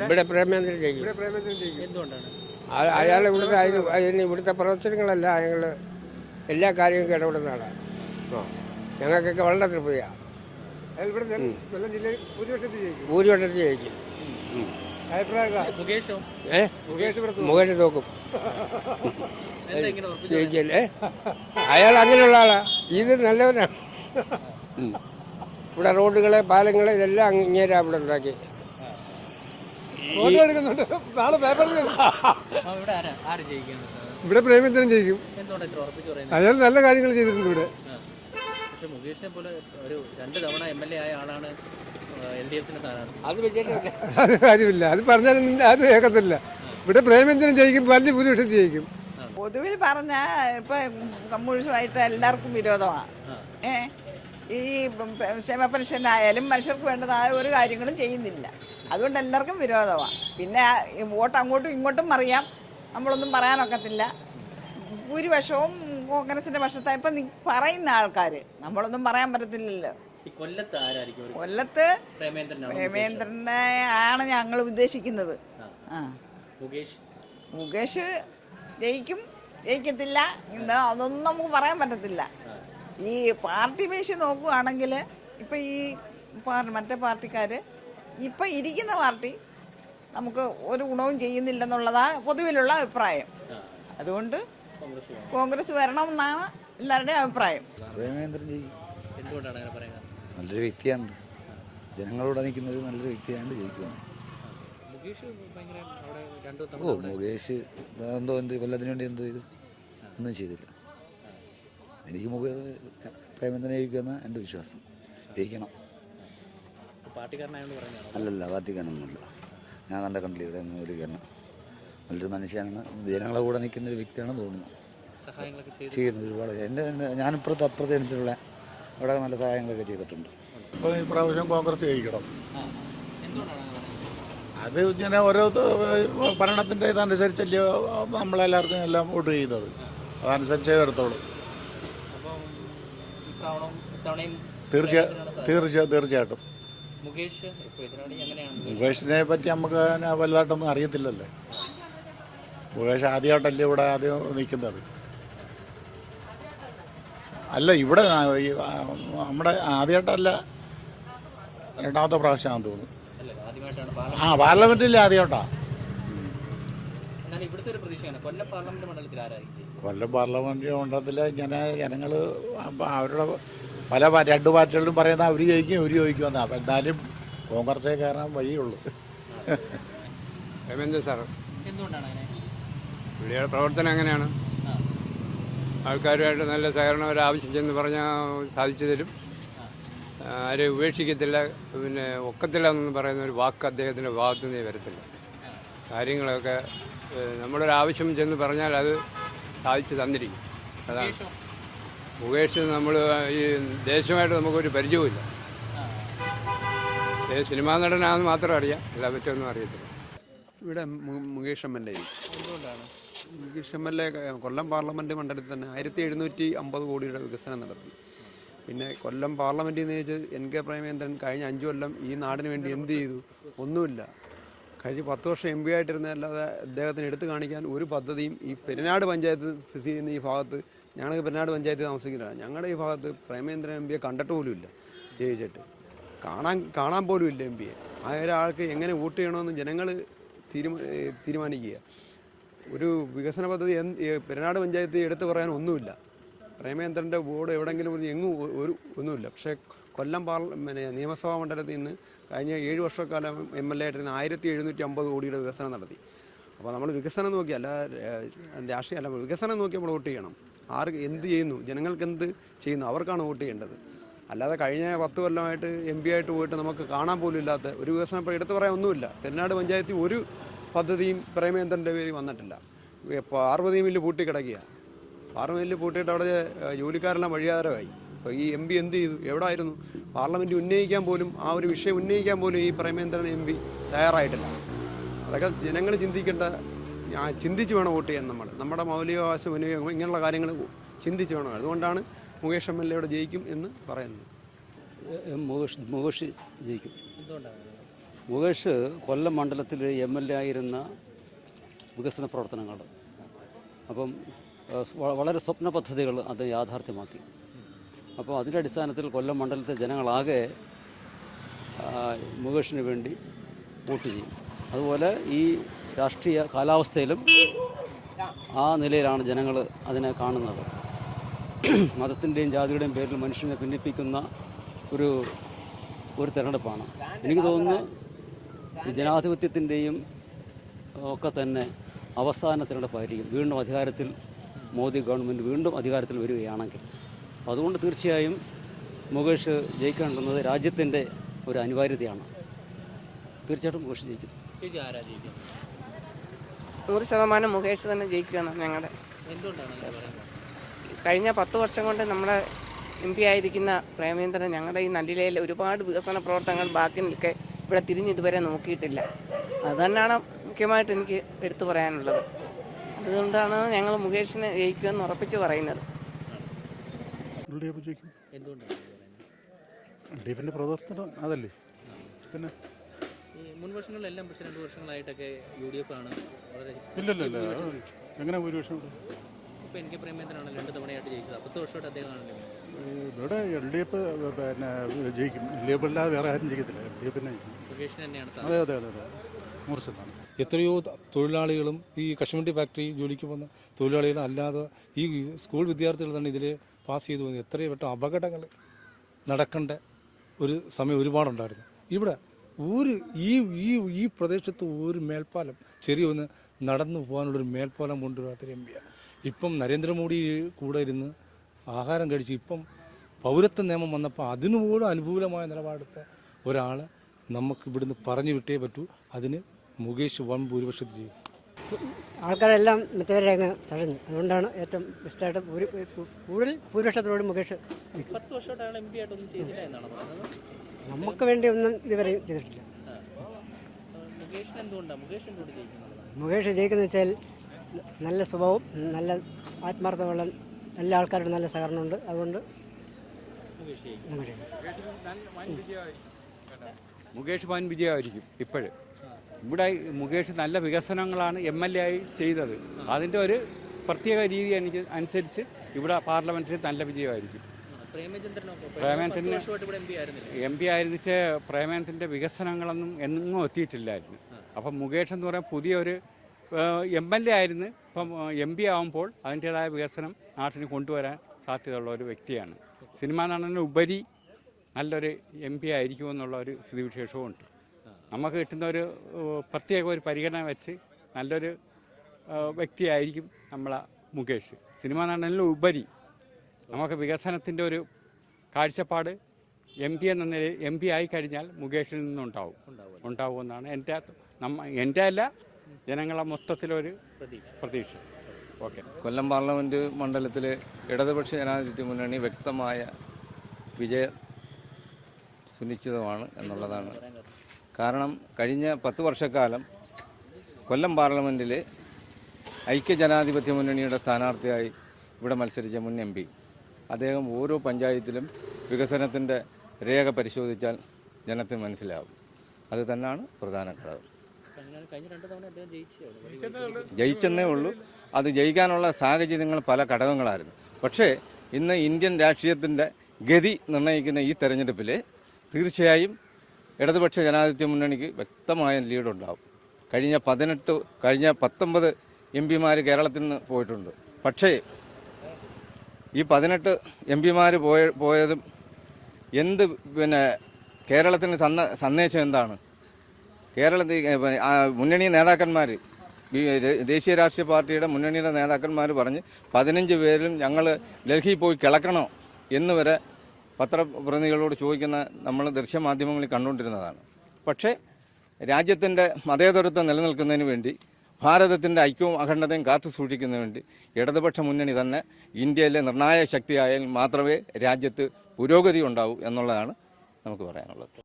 ഇവിടെ പ്രേമേന്ദ്രൻ ജയിക്കും. ഇവിടെ പ്രേമേന്ദ്രൻ ജയിക്കും. എന്തുകൊണ്ടാണ്? അയാൾ ഇവിടുത്തെ അതിന് അതിന് ഇവിടുത്തെ പ്രവർത്തനങ്ങളല്ല അയാൾ എല്ലാ കാര്യങ്ങൾക്കും ഇടപെടുന്ന ആളാണ്. ആ ഞങ്ങൾക്കൊക്കെ വളരെ തൃപ്തിയാണ് അയാൾ ഇവിടെ നെൽ- കൊല്ലം ജില്ലയിൽ ഭൂരിപക്ഷത്തിൽ ജയിക്കും. ഭൂരിപക്ഷത്തിൽ ജയിക്കും. അഭിപ്രായം മുകേഷോ? ഏ? മുകേഷ് ഇവിടെ. മുഖേറ്റ് തോക്കും. എന്താ ഇങ്ങനെ ഉറപ്പിച്ചു ജയിക്കല്ലേ? അയാൾ അങ്ങനെയുള്ള ആളാ. ഇത് നല്ലവനാണ് ഉം. ഇവിടെ റോഡുകൾ പാലങ്ങൾ ഇതെല്ലാം അങ്ങ് ഇങ്ങേരാ ഇവിടെ ഉണ്ടാക്കി ഇവിടെ പ്രേമചന്ദ്രൻ പ്രേമേന്ദ്രൻ ജയിക്കും. എന്തുകൊണ്ടാണ് ഇത്ര ഉറപ്പിച്ചു പറയുന്നത്? അയാൾ നല്ല കാര്യങ്ങൾ ചെയ്തിട്ടുണ്ട് ഇവിടെ. മുകേഷിനെ പോലെ ഒരു രണ്ട് തവണ എം എൽ എ ആയ ആളാണ് എൽ ഡി അത് കാര്യമില്ല. അത് പറഞ്ഞാൽ അത് കേൾക്കത്തില്ല. ഇവിടെ പ്രേമേന്ദ്രൻ ജയിക്കും വലിയ ഭൂരിപക്ഷം ജയിക്കും. പൊതുവിൽ പറഞ്ഞ ഇപ്പൊ കമ്മ്യൂണിസ്റ്റുമായിട്ട് എല്ലാവർക്കും വിരോധമാണ് ഏ? ഈ ക്ഷേമ പെൻഷനായാലും മനുഷ്യർക്ക് വേണ്ടതായ ഒരു കാര്യങ്ങളും ചെയ്യുന്നില്ല. അതുകൊണ്ട് എല്ലാവർക്കും വിരോധമാണ് പിന്നെ വോട്ട് അങ്ങോട്ടും ഇങ്ങോട്ടും അറിയാം നമ്മളൊന്നും പറയാനൊക്കത്തില്ല. ഭൂരിപക്ഷവും കോൺഗ്രസിന്റെ പക്ഷത്തായി ഇപ്പം പറയുന്ന ആൾക്കാർ നമ്മളൊന്നും പറയാൻ പറ്റത്തില്ലല്ലോ. കൊല്ലത്ത് പ്രേമേന്ദ്രനെ ആണ് ഞങ്ങൾ ഉദ്ദേശിക്കുന്നത്. ആ. മുകേഷ് ജയിക്കും. ജയിക്കത്തില്ല. എന്താ അതൊന്നും നമുക്ക് പറയാൻ പറ്റത്തില്ല. ഈ പാർട്ടി ബേസ് നോക്കുകയാണെങ്കിൽ ഇപ്പം ഈ പാർ- മറ്റേ പാർട്ടിക്കാർ ഇപ്പം ഇരിക്കുന്ന പാർട്ടി നമുക്ക് ഒരു ഗുണവും ചെയ്യുന്നില്ലെന്നുള്ളതാണ് പൊതുവിലുള്ള അഭിപ്രായം. അതുകൊണ്ട് കോൺഗ്രസ് വരണം എന്നാണ് എല്ലാവരുടെയും അഭിപ്രായം. നല്ലൊരു വ്യക്തിയാണ്. ജനങ്ങളോട് നിൽക്കുന്ന ഒരു നല്ലൊരു വ്യക്തിയാണ് ജയിക്കുന്നത് മുകേഷ് അവിടെ രണ്ടു ഓ മുകേഷ് എന്തോ എന്ത് കൊല്ലത്തിന് വേണ്ടി എന്തോ ഇത്? ഒന്നും ചെയ്തില്ല. എനിക്ക് മുഖ പ്രേമേന്ദ്രനെ ജയിക്കുമെന്ന് എന്റെ വിശ്വാസം. ജയിക്കണം. അല്ലല്ല പാർട്ടിക്കാരനൊന്നുമില്ല. ഞാൻ നല്ല കണ്ടില്ല ഇവിടെ നിന്ന് ഒരു കാരണം നല്ലൊരു മനുഷ്യനാണ്. ജനങ്ങളെ കൂടെ നിൽക്കുന്ന ഒരു വ്യക്തിയാണെന്ന് തോന്നുന്നു ചെയ്യുന്നു ഒരുപാട്. എന്റെ എന്റെ ഞാനിപ്പുറത്ത് അപ്പുറത്ത് എണിച്ചിട്ടുള്ള അവിടെ നല്ല സഹായങ്ങളൊക്കെ ചെയ്തിട്ടുണ്ട്. ഇപ്പോൾ ഈ പ്രാവശ്യം കോൺഗ്രസ് ജയിക്കണം. അത് ഇങ്ങനെ ഓരോ ഭരണത്തിന്റെ ഇതനുസരിച്ചല്ലേ നമ്മളെല്ലാവർക്കും എല്ലാം വോട്ട് ചെയ്യുന്നത്. അതനുസരിച്ചേ വരത്തുള്ളൂ. തീർച്ച തീർച്ച തീർച്ചയായിട്ടും. മുകേഷിനെ പറ്റി നമുക്ക് വലുതായിട്ടൊന്നും അറിയത്തില്ലല്ലേ? മുകേഷ് ആദ്യമായിട്ടല്ലേ ഇവിടെ ആദ്യം നിൽക്കുന്നത്. അല്ല ഇവിടെ നമ്മുടെ ആദ്യമായിട്ടല്ല രണ്ടാമത്തെ പ്രാവശ്യമാണെന്ന് തോന്നുന്നു. ആ പാർലമെന്റിൽ ആദ്യമായിട്ടാണ് എന്നാലും ഇവിടുത്തെ ഒരു പ്രതീക്ഷയാണ് കൊല്ലം പാർലമെന്റ് മണ്ഡലത്തിൽ ഇങ്ങനെ ജനങ്ങൾ അവരുടെ പല രണ്ട് പാർട്ടികളിലും പറയുന്ന അവർ ജയിക്കും ഇവർ ജയിക്കുമെന്നാണ് അപ്പം എന്നാലും കോൺഗ്രസേ കയറാൻ വഴിയുള്ളൂ സാർ. പുള്ളിയുടെ പ്രവർത്തനം എങ്ങനെയാണ്. ആൾക്കാരുമായിട്ട് നല്ല സഹകരണം ഒരു ആവശ്യിച്ചെന്ന് ചെന്ന് പറഞ്ഞാൽ സാധിച്ചു തരും ആരെയും ഉപേക്ഷിക്കത്തില്ല പിന്നെ ഒക്കത്തില്ല എന്ന് പറയുന്ന ഒരു വാക്ക് അദ്ദേഹത്തിന്റെ ഭാഗത്തു നിന്നേ വരത്തില്ല. കാര്യങ്ങളൊക്കെ നമ്മുടെ ഒരു ആവശ്യം ചെന്ന് പറഞ്ഞാൽ അത് സാധിച്ചു തന്നിരിക്കും. അതാണ്. മുകേഷോ? നമ്മൾ ഈ ദേശമായിട്ട് നമുക്കൊരു പരിചയമില്ല സിനിമാ നടനാണെന്ന് മാത്രം അറിയാം. എല്ലാ പറ്റൊന്നും അറിയത്തില്ല. ഇവിടെ Mukesh M L A. Mukesh M L A Kollam parliament മണ്ഡലത്തിൽ തന്നെ ആയിരത്തി എഴുന്നൂറ്റി അമ്പത് കോടിയുടെ വികസനം നടത്തി. പിന്നെ കൊല്ലം പാർലമെന്റിൽ നിയമിച്ച് എൻ കെ പ്രേമേന്ദ്രൻ കഴിഞ്ഞ അഞ്ചു കൊല്ലം ഈ നാടിന് വേണ്ടി എന്ത് ചെയ്തു? ഒന്നുമില്ല. കഴിഞ്ഞ പത്ത് വർഷം എം പി ആയിട്ടിരുന്ന അല്ലാതെ അദ്ദേഹത്തിന് എടുത്തു കാണിക്കാൻ ഒരു പദ്ധതിയും ഈ പെരുന്നാട് പഞ്ചായത്ത് സ്ഥിതി ചെയ്യുന്ന ഈ ഭാഗത്ത് ഞങ്ങൾക്ക് പെരുന്നാട് പഞ്ചായത്ത് താമസിക്കില്ല ഞങ്ങളുടെ ഈ ഭാഗത്ത് പ്രേമേന്ദ്രൻ എം പിയെ കണ്ടിട്ട് പോലുമില്ല ജയിച്ചിട്ട്. കാണാൻ കാണാൻ പോലും ഇല്ല എം പിയെ. ആ ഒരാൾക്ക് എങ്ങനെ വോട്ട് ചെയ്യണമെന്ന് ജനങ്ങൾ തീരുമാ തീരുമാനിക്കുക. ഒരു വികസന പദ്ധതി പെരുനാട് പെരുന്നാട് പഞ്ചായത്ത് എടുത്തു പറയാൻ ഒന്നുമില്ല. പ്രേമേന്ദ്രന്റെ ബോർഡ് എവിടെയെങ്കിലും എങ്ങും ഒരു ഒന്നുമില്ല. പക്ഷേ കൊല്ലം പാർല പിന്നെ നിയമസഭാ മണ്ഡലത്തിൽ നിന്ന് കഴിഞ്ഞ ഏഴ് വർഷക്കാലം എം എൽ എ ആയിട്ടിരുന്ന ആയിരത്തി എഴുന്നൂറ്റി അമ്പത് കോടിയുടെ വികസനം നടത്തി. അപ്പോൾ നമ്മൾ വികസനം നോക്കിയല്ല രാഷ്ട്രീയ അല്ല വികസനം നോക്കി നമ്മൾ വോട്ട് ചെയ്യണം. ആർക്ക് എന്ത് ചെയ്യുന്നു ജനങ്ങൾക്ക് എന്ത് ചെയ്യുന്നു അവർക്കാണ് വോട്ട് ചെയ്യേണ്ടത്. അല്ലാതെ കഴിഞ്ഞ പത്ത് കൊല്ലമായിട്ട് എം പി ആയിട്ട് പോയിട്ട് നമുക്ക് കാണാൻ പോലും ഇല്ലാത്ത ഒരു വികസനം ഇപ്പോൾ എടുത്തു പറയാൻ ഒന്നുമില്ല. പെരുന്നാട് പഞ്ചായത്തിൽ ഒരു പദ്ധതിയും പ്രേമേന്ദ്രന്റെ പേര് വന്നിട്ടില്ല. പാർവതി മില്ല് പൂട്ടിക്കിടക്കുക പാർലമെന്റ് മില്ല് പൂട്ടിയിട്ട് അവിടെ ജോലിക്കാരെല്ലാം വഴിയാധാരമായി. അപ്പോൾ ഈ എം പി എന്ത് ചെയ്തു? എവിടെ ആയിരുന്നു പാർലമെന്റ് ഉന്നയിക്കാൻ പോലും ആ ഒരു വിഷയം ഉന്നയിക്കാൻ പോലും ഈ പ്രേമേന്ദ്രൻ എം പി തയ്യാറായിട്ടില്ല. അതൊക്കെ ജനങ്ങൾ ചിന്തിക്കേണ്ട ഞാൻ ചിന്തിച്ച് വേണം വോട്ട് ചെയ്യാൻ നമ്മൾ നമ്മുടെ മൗലികാവകാശം വിനിയോഗം ഇങ്ങനെയുള്ള കാര്യങ്ങൾ ചിന്തിച്ച് വേണം. അതുകൊണ്ടാണ് മുകേഷ് എം എൽ എ ഇവിടെ ജയിക്കും എന്ന് പറയുന്നത്. മുകേഷ് മുകേഷ് ജയിക്കും? മുകേഷ് കൊല്ലം മണ്ഡലത്തിൽ എം എൽ എ ആയിരുന്ന വികസന പ്രവർത്തനങ്ങൾ അപ്പം വളരെ സ്വപ്ന പദ്ധതികൾ അത് യാഥാർത്ഥ്യമാക്കി. അപ്പോൾ അതിന്റെ അടിസ്ഥാനത്തിൽ കൊല്ലം മണ്ഡലത്തെ ജനങ്ങളാകെ മുകേഷിന് വേണ്ടി വോട്ട് ചെയ്യും. അതുപോലെ ഈ രാഷ്ട്രീയ കാലാവസ്ഥയിലും ആ നിലയിലാണ് ജനങ്ങൾ അതിനെ കാണുന്നത്. മതത്തിന്റെയും ജാതിയുടെയും പേരിൽ മനുഷ്യനെ ഭിന്നിപ്പിക്കുന്ന ഒരു ഒരു തിരഞ്ഞെടുപ്പാണ്. എനിക്ക് തോന്നുന്നു ജനാധിപത്യത്തിന്റെയും ഒക്കെ തന്നെ അവസാന തിരഞ്ഞെടുപ്പായിരിക്കും. വീണ്ടും അധികാരത്തിൽ മോദി ഗവൺമെന്റ് വീണ്ടും അധികാരത്തിൽ വരികയാണെങ്കിൽ. അപ്പോൾ അതുകൊണ്ട് തീർച്ചയായും മുകേഷ് ജയിക്കേണ്ടുന്നത് രാജ്യത്തിന്റെ ഒരു അനിവാര്യതയാണ്. തീർച്ചയായിട്ടും മുകേഷ് ജയിക്കും. നൂറ് ശതമാനം മുകേഷ് തന്നെ ജയിക്കുകയാണ് ഞങ്ങളുടെ. കഴിഞ്ഞ പത്ത് വർഷം കൊണ്ട് നമ്മുടെ എം പി ആയിരിക്കുന്ന പ്രേമേന്ദ്രൻ ഞങ്ങളുടെ ഈ നല്ലിലയിൽ ഒരുപാട് വികസന പ്രവർത്തനങ്ങൾ ബാക്കി നിൽക്കെ ഇവിടെ തിരിഞ്ഞ് ഇതുവരെ നോക്കിയിട്ടില്ല. അത് തന്നെയാണ് മുഖ്യമായിട്ട് എനിക്ക് എടുത്തു പറയാനുള്ളത്. അതുകൊണ്ടാണ് ഞങ്ങൾ മുകേഷിനെ ജയിക്കുമെന്ന് ഉറപ്പിച്ച് പറയുന്നത്. എൽ ഡി എഫ് ജയിക്കും എന്തുകൊണ്ടാണ് അങ്ങനെ പറയുന്നത്? എൽ ഡി എഫിന്റെ പ്രവർത്തനം അതല്ലേ. പിന്നെ ഈ മുൻ വർഷങ്ങളിലെല്ലാം പക്ഷേ രണ്ട് വർഷങ്ങളായിട്ടൊക്കെ യു ഡി എഫ് ആണ് വളരെ ഇല്ലല്ലല്ല എങ്ങനെ ഭൂരിപക്ഷം ഇപ്പോൾ എൻ കെ പ്രേമേന്ദ്രനാണ് രണ്ട് തവണയായിട്ട് ജയിച്ചത്. പത്ത് വർഷമായിട്ട് അദ്ദേഹമാണല്ലോ? ഇവിടെ എൽ ഡി എഫ് പിന്നെ ജയിക്കും. എൽ ഡി എഫ് അല്ലാതെ വേറെ ആരും ജയിക്കത്തില്ല. എൽ ഡി എഫിനെ ജയിക്കും. മുകേഷിന് തന്നെയാണ് അതെ അതെ അതെ അതെ. നൂറ് ശതമാനം എത്രയോ ത- തൊഴിലാളികളും ഈ കശുവണ്ടി ഫാക്ടറി ജോലിക്ക് പോകുന്ന തൊഴിലാളികളും അല്ലാതെ ഈ സ്കൂൾ വിദ്യാർത്ഥികൾ തന്നെ ഇതിൽ പാസ് ചെയ്തു പോകുന്നത് എത്രയും പെട്ടെന്ന് അപകടങ്ങൾ നടക്കേണ്ട ഒരു സമയം ഒരുപാടുണ്ടായിരുന്നു. ഇവിടെ ഒരു ഈ ഈ ഈ പ്രദേശത്ത് ഒരു മേൽപ്പാലം ചെറിയ ഒന്ന് നടന്നു പോകാനുള്ളൊരു മേൽപ്പാലം കൊണ്ടുവരാത്തൊരു എം പിയാണ് ഇപ്പം നരേന്ദ്രമോദി കൂടെ ഇരുന്ന് ആഹാരം കഴിച്ച് ഇപ്പം പൗരത്വ നിയമം വന്നപ്പോൾ അതിനുപോലും അനുകൂലമായ നിലപാടെടുത്ത ഒരാൾ നമുക്ക് ഇവിടുന്ന് പറഞ്ഞു വിട്ടേ പറ്റൂ. അതിന് മുകേഷ് വൻ ഭൂരിപക്ഷത്തിൽ ചെയ്യും ആൾക്കാരെല്ലാം മറ്റവരെ അങ്ങ് തഴഞ്ഞു. അതുകൊണ്ടാണ് ഏറ്റവും ബെസ്റ്റായിട്ട് കൂടുതൽ ഭൂരിപക്ഷത്തോട് മുകേഷ് നിൽക്കും പത്ത് വർഷമായിട്ട് അയാൾ എം പി ആയിട്ടൊന്നും ചെയ്തില്ല എന്നാണ് പറയുന്നത് നമുക്ക് വേണ്ടി ഒന്നും ഇതുവരെ ചെയ്തിട്ടില്ല. മുകേഷ് ജയിക്കുന്നത് ജയിക്കുന്ന വെച്ചാൽ നല്ല സ്വഭാവം നല്ല ആത്മാർത്ഥമുള്ള നല്ല ആൾക്കാരുടെ നല്ല സഹകരണമുണ്ട്. അതുകൊണ്ട് മുകേഷ് വൻ വിജയമായിരിക്കും ഇപ്പോഴും. ഇവിടെ മുകേഷ് നല്ല വികസനങ്ങളാണ് എം എൽ എ ആയി ചെയ്തത്. അതിന്റെ ഒരു പ്രത്യേക രീതി എനിക്ക് അനുസരിച്ച് ഇവിടെ പാർലമെന്റിൽ നല്ല വിജയമായിരിക്കും. വർഷമായിട്ട് എം പി ആയിരുന്നിട്ട് പ്രേമേന്ദ്രന്റെ വികസനങ്ങളൊന്നും എന്നും എത്തിയിട്ടില്ലായിരുന്നു അപ്പം മുകേഷ് എന്ന് പറയാൻ പുതിയൊരു എം എൽ എ ആയിരുന്നു. ഇപ്പം എം പി ആകുമ്പോൾ അതിന്റേതായ വികസനം നാട്ടിന് കൊണ്ടുവരാൻ സാധ്യതയുള്ള ഒരു വ്യക്തിയാണ്. സിനിമാ നടന് ഉപരി നല്ലൊരു എം പി ആയിരിക്കുമെന്നുള്ള ഒരു സ്ഥിതിവിശേഷവും ഉണ്ട് നമുക്ക് കിട്ടുന്ന ഒരു പ്രത്യേക ഒരു പരിഗണന വെച്ച് നല്ലൊരു വ്യക്തിയായിരിക്കും നമ്മളെ മുകേഷ്. സിനിമ നടനിലും ഉപരി നമുക്ക് വികസനത്തിന്റെ ഒരു കാഴ്ചപ്പാട് എം പി എന്ന നിലയിൽ എം പി ആയി കഴിഞ്ഞാൽ മുകേഷിൽ നിന്നുണ്ടാവും. ഉണ്ടാവുമെന്നാണ് എന്റെ നമ്മ എന്റെ അല്ല ജനങ്ങളെ മൊത്തത്തിലൊരു പ്രതീക്ഷ. ഓക്കെ. കൊല്ലം പാർലമെന്റ് മണ്ഡലത്തിൽ ഇടതുപക്ഷ ജനാധിപത്യ മുന്നണി വ്യക്തമായ വിജയ സുനിശ്ചിതമാണ് എന്നുള്ളതാണ് കാരണം കഴിഞ്ഞ പത്ത് വർഷക്കാലം കൊല്ലം പാർലമെന്റിൽ ഐക്യജനാധിപത്യ മുന്നണിയുടെ സ്ഥാനാർത്ഥിയായി ഇവിടെ മത്സരിച്ച മുൻ എം പി. അദ്ദേഹം ഓരോ പഞ്ചായത്തിലും വികസനത്തിന്റെ രേഖ പരിശോധിച്ചാൽ ജനത്തിന് മനസ്സിലാവും. അത് തന്നെയാണ് പ്രധാന ഘടകം. ജയിച്ചെന്നേ ഉള്ളൂ. അത് ജയിക്കാനുള്ള സാഹചര്യങ്ങൾ പല ഘടകങ്ങളായിരുന്നു. പക്ഷേ ഇന്ന് ഇന്ത്യൻ രാഷ്ട്രീയത്തിന്റെ ഗതി നിർണയിക്കുന്ന ഈ തെരഞ്ഞെടുപ്പിൽ തീർച്ചയായും ഇടതുപക്ഷ ജനാധിപത്യ മുന്നണിക്ക് വ്യക്തമായ ലീഡുണ്ടാവും കഴിഞ്ഞ പതിനെട്ട് കഴിഞ്ഞ പത്തൊമ്പത് എം പിമാർ കേരളത്തിൽ നിന്ന് പോയിട്ടുണ്ട്. പക്ഷേ ഈ പതിനെട്ട് എം പിമാർ പോയ പോയതും എന്ത് പിന്നെ കേരളത്തിന് തന്ന സന്ദേശം എന്താണ്? കേരളത്തിൽ മുന്നണി നേതാക്കന്മാർ ദേശീയ രാഷ്ട്രീയ പാർട്ടിയുടെ മുന്നണിയുടെ നേതാക്കന്മാർ പറഞ്ഞ് പതിനഞ്ച് പേരും ഞങ്ങൾ ഡൽഹി പോയി കിളക്കണോ എന്ന് വരെ പത്രപ്രതിനിധികളോട് ചോദിക്കുന്ന നമ്മൾ ദൃശ്യമാധ്യമങ്ങളിൽ കണ്ടുകൊണ്ടിരുന്നതാണ്. പക്ഷേ രാജ്യത്തിന്റെ മതേതരത്വം നിലനിൽക്കുന്നതിന് വേണ്ടി ഭാരതത്തിന്റെ ഐക്യവും അഖണ്ഡതയും കാത്തു സൂക്ഷിക്കുന്നതിന് വേണ്ടി ഇടതുപക്ഷ മുന്നണി തന്നെ ഇന്ത്യയിലെ നിർണായക ശക്തിയായാൽ മാത്രമേ രാജ്യത്ത് പുരോഗതി ഉണ്ടാവൂ എന്നുള്ളതാണ് നമുക്ക് പറയാനുള്ളത്.